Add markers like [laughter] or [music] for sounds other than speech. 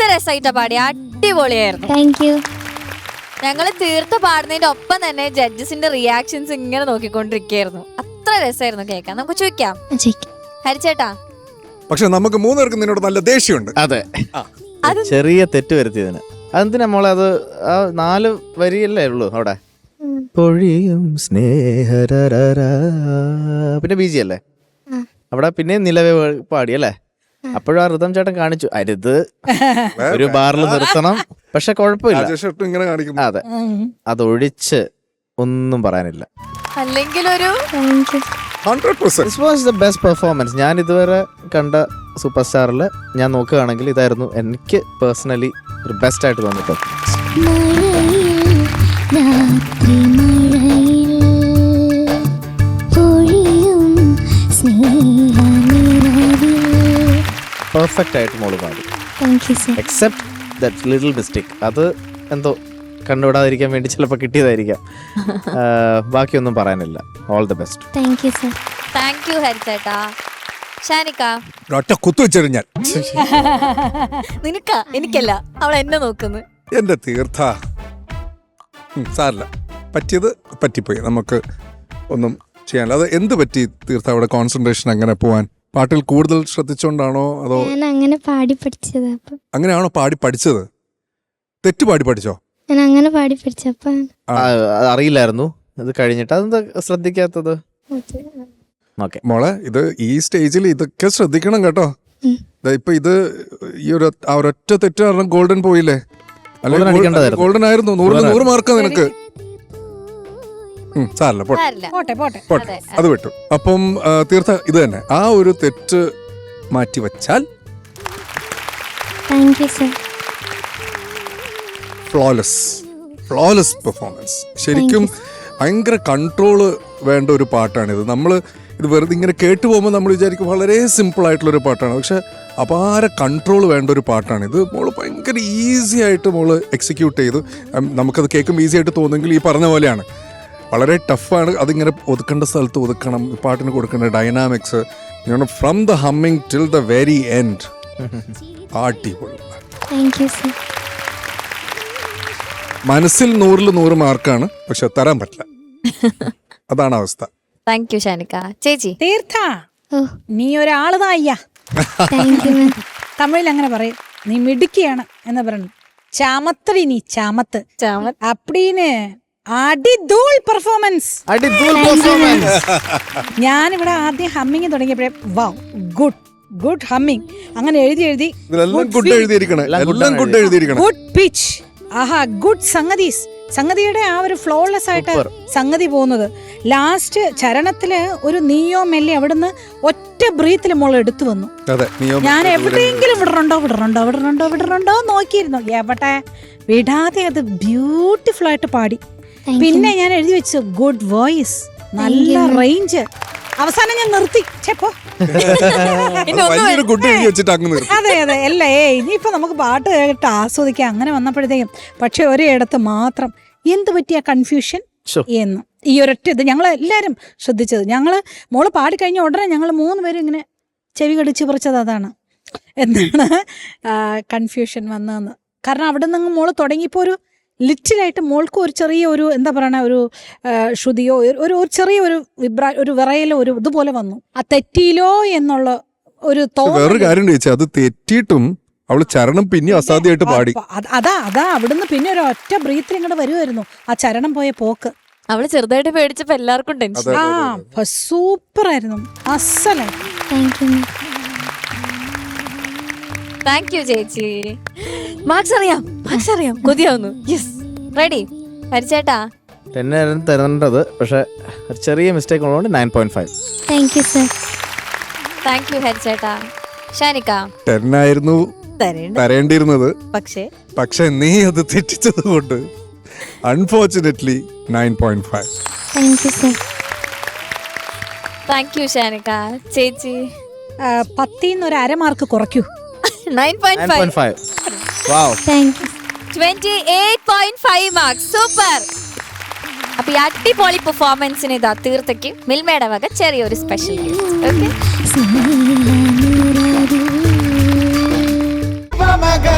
എന്ത് രസമായിട്ടാ പാടി. അടിപൊളിയായിരുന്നു. താങ്ക് യു ഞങ്ങൾ തീർത്ത് പാടുന്നതിന്റെ ഒപ്പം തന്നെ ജഡ്ജസിന്റെ റിയാക്ഷൻസ് ഇങ്ങനെ നോക്കിക്കൊണ്ടിരിക്കുകയായിരുന്നു. അത്ര രസമായിരുന്നു കേൾക്കാൻ. നമുക്ക് ചോദിക്കാം. ഹരിച്ചേട്ടാ. പക്ഷെ നമുക്ക് മൂന്നുപേർക്കും നിന്നോട് നല്ല ദേഷ്യമുണ്ട്. അതെ. അത് ചെറിയ തെറ്റ് വരുത്തിയതിന്. അതെന്തിനാ മോളെ അത് ആ നാല് വരിയല്ലേ ഉള്ളൂ അവിടെ? പൊഴിയും സ്നേഹരര പിന്നെ ബിജി അല്ലേ? അവിടെ പിന്നെ നിലവേ പാടി അല്ലേ? അപ്പോഴും ആ ഋതം ചേട്ടൻ കാണിച്ചു. അരുത് ഒരു ബാറിൽ നിർത്തണം. പക്ഷെ കുഴപ്പമില്ല. ഇങ്ങനെ കാണിക്കും അതെ. അതൊഴിച്ച് ഒന്നും പറയാനില്ല. അല്ലെങ്കിൽ ഒരു thank you hundred percent this was the best performance ഞാൻ ഇതുവരെ കണ്ട സൂപ്പർ സ്റ്റാറിൽ ഞാൻ നോക്കുകയാണെങ്കിൽ ഇതായിരുന്നു എനിക്ക് പേഴ്സണലി ഒരു ബെസ്റ്റ് ആയിട്ട് തോന്നിട്ട് മഴയിൽ രാത്രി മഴയിൽ പൊഴിയും സ്നേഹനിറവിൽ പെർഫെക്റ്റ് ആയിട്ട് മോൾ പാടി. Sir except that little mistake അത് എന്തോ കണ്ടുവിടാതിരിക്കാൻ വേണ്ടി ചിലപ്പോൾ കിട്ടിയതായിരിക്കാം. [laughs] ബാക്കിയൊന്നും പറയാനില്ല. All the best thank you sir thank you ഹരിച്ചേട്ടാ ഷാനിക്ക. ഒറ്റ കുത്തു വെച്ചെറിഞ്ഞാൽ [laughs] നിനക്ക? എനിക്കല്ല. അവൾ എന്നെ നോക്കുന്നു. എന്റെ തീർത്ഥ. സാറില്ല പറ്റിയത് പറ്റിപ്പോയി. നമുക്ക് ഒന്നും ചെയ്യാനില്ല. അത് എന്ത് പറ്റി തീർത്ഥ? അവിടെ കോൺസെൻട്രേഷൻ അങ്ങനെ പോവാൻ? പാട്ടിൽ കൂടുതൽ ശ്രദ്ധിച്ചോണ്ടാണോ അതോ ഞാൻ അങ്ങനെ പാടി പഠിച്ചത്. അപ്പം അങ്ങനെയാണോ പാടി പഠിച്ചത്? തെറ്റ് പാടി പഠിച്ചോ? ഞാൻ അങ്ങനെ പാടി പഠിച്ചപ്പം ആ. അറിയില്ലായിരുന്നു. അത് കഴിഞ്ഞിട്ട് അതെന്താ ശ്രദ്ധിക്കാത്തത്? ഓക്കെ. മോളെ ഇത് ഈ സ്റ്റേജിൽ ഇതൊക്കെ ശ്രദ്ധിക്കണം കേട്ടോ. ഉം. ദാ ഇപ്പൊ ഇത് ഈ ഒരു ആ ഒരൊറ്റ തെറ്റ് കാരണം ഗോൾഡൻ പോയില്ലേ? Golden അടിക്കേണ്ടതായിരുന്നു. ഗോൾഡൻ ആയിരുന്നു. നൂറിന് നൂറ് മാർക്ക് നിനക്ക്. ഉം, സാരല്ല പോട്ടെ. സാരില്ല. പോട്ടെ പോട്ടെ. പോട്ടെ അതെ, വിട്ടു. അപ്പം ആ, തീർത്ഥ ഇത് തന്നെ. ആ ഒരു തെറ്റ് മാറ്റി വച്ചാൽ thank you sir flawless flawless performance ശരിക്കും ഭയങ്കര കൺട്രോൾ വേണ്ട ഒരു പാട്ടാണിത്. നമ്മൾ ഇത് വെറുതെ ഇങ്ങനെ കേട്ടു പോകുമ്പോൾ നമ്മൾ വിചാരിക്കും വളരെ സിമ്പിൾ ആയിട്ടുള്ള ഒരു പാട്ടാണ്. പക്ഷെ അപാര കൺട്രോൾ വേണ്ട ഒരു പാട്ടാണ് ഇത് മോൾ ഭയങ്കര ഈസി ആയിട്ട് മോൾ എക്സിക്യൂട്ട് ചെയ്തു. ഉം, നമുക്കത് കേൾക്കുമ്പോൾ ഈസി ആയിട്ട് തോന്നുമെങ്കിൽ ഈ പറഞ്ഞ പോലെയാണ്. വളരെ ടഫാണ് അതിങ്ങനെ ഒതുക്കേണ്ട സ്ഥലത്ത് ഒതുക്കണം ഈ പാട്ടിന് കൊടുക്കേണ്ട dynamics from the humming till the very end അടിപൊളി. മനസ്സിൽ നൂറിൽ നൂറ് മാർക്കാണ് പക്ഷെ തരാൻ പറ്റില്ല. അതാണ് അവസ്ഥ. Thank you Shanikka. ചേച്ചി? തീർത്ഥ നീ ഒരാളുതാ അയ്യ. തമിഴിൽ അങ്ങനെ പറയും നീ മിടുക്കിയാണ് എന്ന് പറഞ്ഞു. ചാമത്തടി നീ ചാമത്ത്. ചാമ- അപ്പടീന് അടിധൂൾ പെർഫോമൻസ് അടിപൊളി പെർഫോമൻസ് ഞാനിവിടെ ആദ്യം ഹമ്മിങ് തുടങ്ങിയപ്പോഴേ വാ ഗുഡ് ഗുഡ് ഹമ്മിങ് അങ്ങനെ എഴുതി എഴുതി ഗുഡ് എഴുതിയിരിക്കണേ. എല്ലാം ഗുഡ് എഴുതിയിരിക്കണം. ഗുഡ് പിച്ച് ആഹാ ഗുഡ് സംഗതീസ്. സംഗതിയുടെ ആ ഒരു ഫ്ലോലെസ് ആയിട്ട് സംഗതി പോകുന്നത്. ലാസ്റ്റ് ചരണത്തിൽ ഒരു നീയോ മെല്ലെ അവിടുന്ന് ഒറ്റ ബ്രീത്തിൽ മോൾ എടുത്തു വന്നു. ഞാൻ എവിടെയെങ്കിലും വിടറുണ്ടോ വിടറുണ്ടോ വിടറുണ്ടോ വിടറുണ്ടോ നോക്കിയിരുന്നു. എവിടെ? വിടാതെ അത് ബ്യൂട്ടിഫുൾ ആയിട്ട് പാടി. പിന്നെ ഞാൻ എഴുതി വെച്ചു ഗുഡ് വോയിസ് നല്ല റേഞ്ച് അവസാനം ഞാൻ നിർത്തി. ചെപ്പോ [laughs] ഇനി ഒന്നും വലിയൊരു ഗുഡ് എഴുതി വെച്ചിട്ട് അങ്ങ് നിർത്തി. അതെ അതെ. അല്ല ഏ ഇനിയിപ്പോ നമുക്ക് പാട്ട് കേട്ട് ആസ്വദിക്കാം. അങ്ങനെ വന്നപ്പോഴത്തേക്കും പക്ഷെ ഒരിടത്ത് മാത്രം എന്ത് പറ്റിയ കൺഫ്യൂഷൻ. എന്ന്. ഈ ഒരൊറ്റ ഇത് ഞങ്ങൾ എല്ലാവരും ശ്രദ്ധിച്ചത്. ഞങ്ങൾ മോൾ പാടിക്കഴിഞ്ഞ ഉടനെ ഞങ്ങൾ മൂന്ന് പേരും ഇങ്ങനെ ചെവി കടിച്ചു പറിച്ചത് അതാണ്. എന്താണ് കൺഫ്യൂഷൻ വന്നതെന്ന്. കാരണം അവിടെ നിന്ന് മോൾ തുടങ്ങിയപ്പോൾ ഒരു ലിറ്റിലായിട്ട് മോൾക്ക് ഒരു ചെറിയ ഒരു എന്താ പറയണ ഒരു ശ്രുതിയോ ഒരു ഒരു ചെറിയ ഒരു വിബ്രാ ഒരു വിറയലോ ഒരു ഇതുപോലെ വന്നു. ആ തെറ്റിയിലോ എന്നുള്ള ഒരു വേറൊരു കാര്യം ചോദിച്ചാൽ അത് തെറ്റിയിട്ടും അവൾ ചരണം പിന്നെ അസാധ്യമായിട്ട് പാടി. അത് അതാ അവിടുന്ന് പിന്നെ ഒരു ഒറ്റ ബ്രീത്തിൽ ഇങ്ങോട്ട് വരുമായിരുന്നു ആ ചരണം പോയ പോക്ക്. അവൾ ചെറുതായിട്ട് പേടിച്ചപ്പോ എല്ലാവർക്കും ടെൻഷൻ. ആ സൂപ്പർ ആയിരുന്നു അസലായിരുന്നു താങ്ക് യു താങ്ക് യു ചേച്ചി. മാർക്സ് അറിയാം മാർക്സ് അറിയാം. കൊതിയാവുന്നു. യെസ് റെഡി ഹരിച്ചേട്ടാ. എന്നെ തരേണ്ടത് പക്ഷെ ഒരു ചെറിയ മിസ്റ്റേക്ക് ഉള്ളതുകൊണ്ട് nine point five thank you sir thank you ഹരിച്ചേട്ടാ. ഷാനിക്ക. Ten ആയിരുന്നു തരേണ്ട. തരേണ്ടിയിരുന്നത്. പക്ഷേ? പക്ഷെ നീ അത് തെറ്റിച്ചത് കൊണ്ട് unfortunately nine point five thank you sir thank you ഷാനിക്ക. ചേച്ചി. പത്തിന്ന് ഒരു അരമാർക്ക് കുറയ്ക്കൂ. സൂപ്പർ അപ്പൊ ഈ അടിപൊളി പെർഫോമൻസിന് ഇതാ തീർത്തയ്ക്ക് മിൽമയുടെ വക ചെറിയൊരു സ്പെഷ്യൽ ഓക്കെ